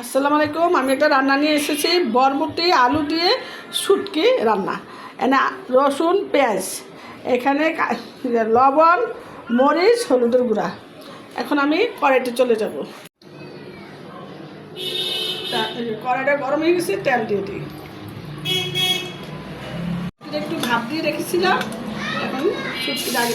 আসসালামু আলাইকুম, আমি একটা রান্না নিয়ে এসেছি, বরবটি, আলু দিয়ে শুটকি রান্না। এনে রসুন, পেঁয়াজ, এখানে লবণ, মরিচ, হলুদের গুঁড়া। এখন আমি কড়াইতে চলে যাব। কড়াইটা গরম হয়ে গেছে, তেল দিয়ে দিই। একটু ভাপ দিয়ে রেখেছিলাম, এখন শুটকিটা আগে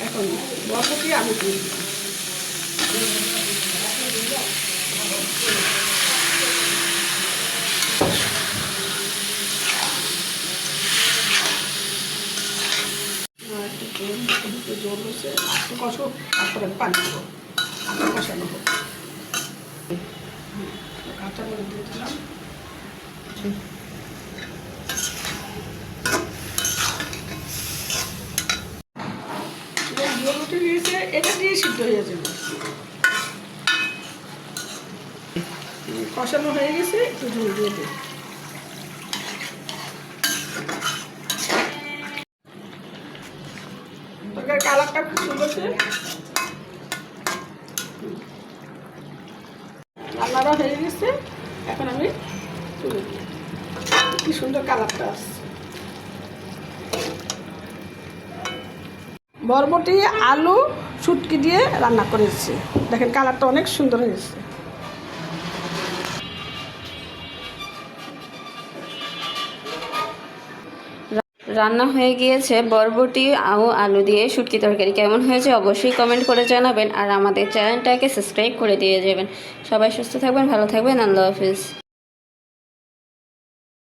এখন বরবটি আলু দিয়ে একটু জল হয়েছে একটু কষো তারপরে পানি দেবো। আবার কষানো হোক হুম, কাঁচা করে দিয়ে দিলাম। এটা দিয়ে সিদ্ধ হয়ে গেছে কালারটা খুব সুন্দর রান্নাটা হয়ে গেছে, এখন আমি কি সুন্দর কালারটা আসছে। বরবটি, আলু, শুটকি দিয়ে রান্না করেছি। দেখেন কালারটা অনেক সুন্দর হয়েছে। রান্না হয়ে গিয়েছে বরবটি ও আলু দিয়ে শুটকি তরকারি। কেমন হয়েছে অবশ্যই কমেন্ট করে জানাবেন আর আমাদের চ্যানেলটাকে সাবস্ক্রাইব করে দিয়ে যাবেন। সবাই সুস্থ থাকবেন, ভালো থাকবেন, আল্লাহ হাফিজ।